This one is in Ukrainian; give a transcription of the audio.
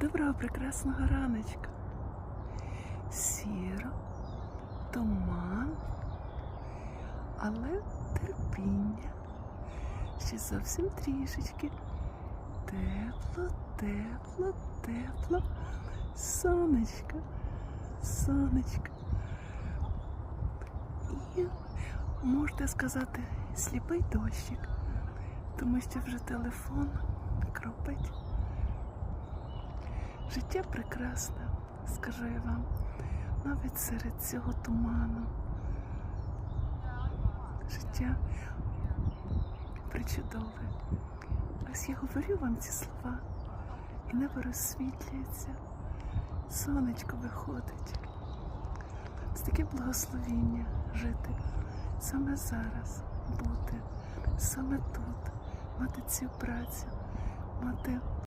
Доброго прекрасного раночка. Сіро, туман, але терпіння. Ще зовсім трішечки. Тепло, тепло, тепло. Сонечко, сонечко. І можете сказати сліпий дощик, тому що вже телефон кропить. Життя прекрасне, скажу я вам, навіть серед цього туману. Життя причудове. Ось я говорю вам ці слова, і небо розсвітлюється, сонечко виходить. Це таке благословіння жити саме зараз, бути, саме тут, мати цю працю, мати